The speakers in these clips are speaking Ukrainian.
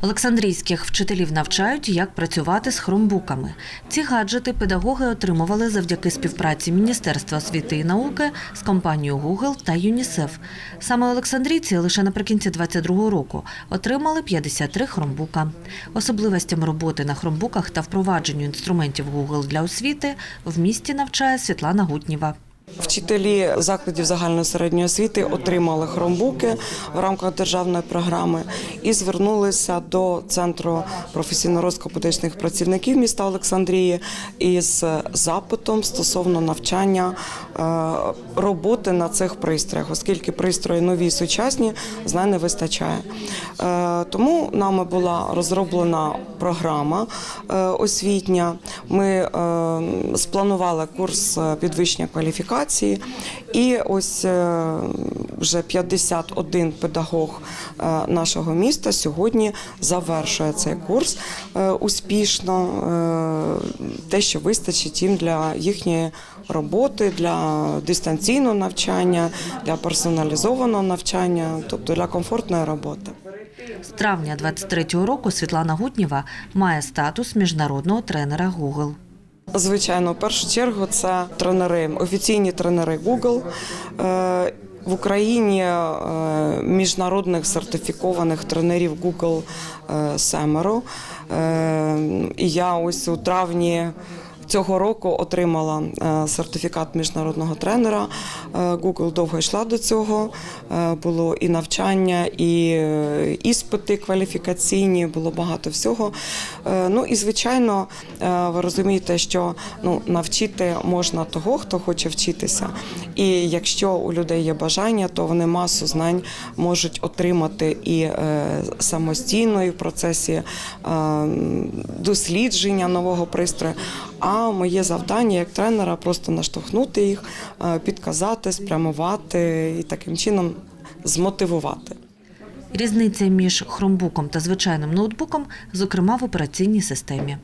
Олександрійських вчителів навчають, як працювати з хромбуками. Ці гаджети педагоги отримували завдяки співпраці Міністерства освіти і науки з компанією Google та ЮНІСЕФ. Саме олександрійці лише наприкінці 22-го року отримали 53 хромбука. Особливостям роботи на хромбуках та впровадженню інструментів Google для освіти в місті навчає Світлана Гутніва. Вчителі закладів загальної середньої освіти отримали хромбуки в рамках державної програми і звернулися до центру професійно розвитку працівників міста Олександрії із запитом стосовно навчання е, роботи на цих пристроях, оскільки пристрої нові і сучасні, знань не вистачає. Е, Тому нами була розроблена програма е, освітня. Ми спланували курс підвищення кваліфікації, і ось е, вже 51 педагог е, нашого міста сьогодні завершує цей курс е, успішно. Те, що вистачить їм для їхньої роботи, для дистанційного навчання, для персоналізованого навчання, тобто для комфортної роботи. З травня 23-го року Світлана Гутніва має статус міжнародного тренера Google. Звичайно, в першу чергу це тренери, офіційні тренери Google. Е, В Україні е, міжнародних сертифікованих тренерів Google е, семеро. І я ось у травні цього року отримала е, сертифікат міжнародного тренера. Е, Google довго йшла до цього. Е, Було і навчання, і іспити кваліфікаційні, було багато всього. Ну і звичайно, ви розумієте, що ну навчити можна того, хто хоче вчитися. І якщо у людей є бажання, то вони масу знань можуть отримати і самостійно, і в процесі дослідження нового пристрою. А моє завдання як тренера просто наштовхнути їх, е, підказати, спрямувати і таким чином змотивувати. Різниця між хромбуком та звичайним ноутбуком, зокрема в операційній системі.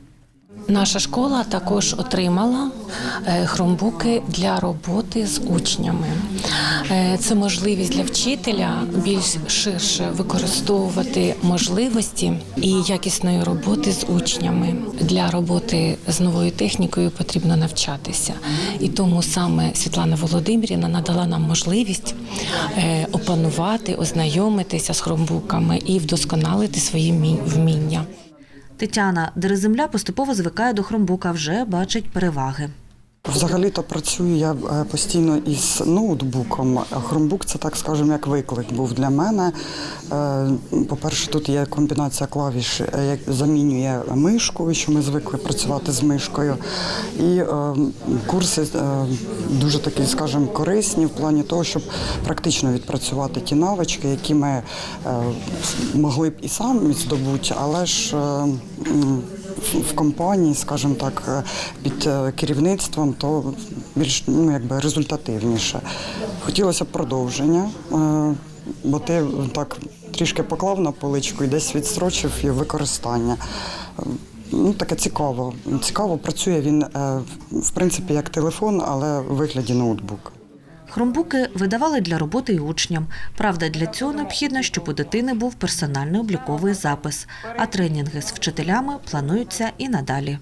Наша школа також отримала е, хромбуки для роботи з учнями. Е, Це можливість для вчителя більш ширше використовувати можливості і якісної роботи з учнями. Для роботи з новою технікою потрібно навчатися. І тому саме Світлана Володимирівна надала нам можливість е, опанувати, ознайомитися з хромбуками і вдосконалити свої вміння. Тетяна Дереземля поступово звикає до хромбука, вже бачить переваги. Взагалі-то працюю я е, постійно із ноутбуком. Хромбук це так скажемо, як виклик був для мене. Е, По-перше, тут є комбінація клавіш, е, як замінює мишку, що ми звикли працювати з мишкою. І курси дуже такі, скажімо, корисні в плані того, щоб практично відпрацювати ті навички, які ми могли б і самі здобути, але ж. В компанії, скажімо так, е, під е, керівництвом, то більш ну, якби результативніше. Хотілося б продовження, е, бо ти так трішки поклав на поличку і десь відстрочив і використання. Ну, таке цікаво. Цікаво працює він, в принципі, як телефон, але в вигляді ноутбука. Хромбуки видавали для роботи і учням. Правда, для цього необхідно, щоб у дитини був персональний обліковий запис, а тренінги з вчителями плануються і надалі.